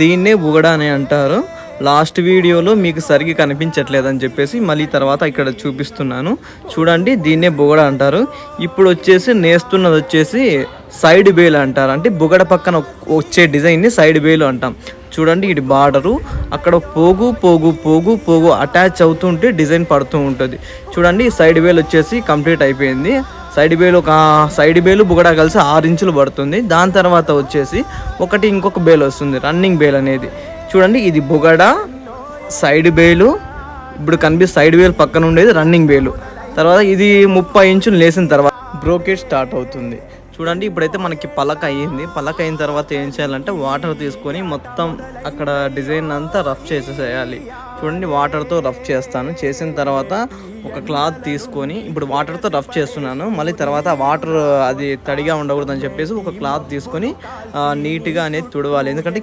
దీన్నే బుగడ అని అంటారు. లాస్ట్ వీడియోలో మీకు సరిగ్గా కనిపించట్లేదని చెప్పేసి మళ్ళీ తర్వాత ఇక్కడ చూపిస్తున్నాను. చూడండి దీన్నే బుగడ అంటారు. ఇప్పుడు వచ్చేసి నేస్తున్నది వచ్చేసి సైడ్ బేల్ అంటారు. అంటే బుగడ పక్కన వచ్చే డిజైన్ని సైడ్ బేలు అంటాం. చూడండి ఇది బార్డరు. అక్కడ పోగు పోగు పోగు పోగు అటాచ్ అవుతుంటే డిజైన్ పడుతూ ఉంటుంది. చూడండి సైడ్ బేల్ వచ్చేసి కంప్లీట్ అయిపోయింది. సైడ్ బేలు ఒక సైడ్ బేలు బుగడా కలిసి ఆరు ఇంచులు పడుతుంది. దాని తర్వాత వచ్చేసి ఒకటి ఇంకొక బేల్ వస్తుంది రన్నింగ్ బేల్ అనేది. చూడండి ఇది బుగడ సైడ్ బేలు ఇప్పుడు కనిపిస్తే సైడ్ బేల్ పక్కన ఉండేది రన్నింగ్ బేలు తర్వాత ఇది ముప్పై ఇంచులు లేసిన తర్వాత బ్రోకేజ్ స్టార్ట్ అవుతుంది. చూడండి ఇప్పుడైతే మనకి పలక అయ్యింది. పలక అయిన తర్వాత ఏం చేయాలంటే వాటర్ తీసుకొని మొత్తం అక్కడ డిజైన్ అంతా రఫ్ చేసేసేయాలి. చూడండి వాటర్తో రఫ్ చేస్తాను. చేసిన తర్వాత ఒక క్లాత్ తీసుకొని ఇప్పుడు వాటర్తో రఫ్ చేస్తున్నాను. మళ్ళీ తర్వాత వాటర్ అది తడిగా ఉండకూడదని చెప్పేసి ఒక క్లాత్ తీసుకొని నీట్గా అనేది తుడవాలి. ఎందుకంటే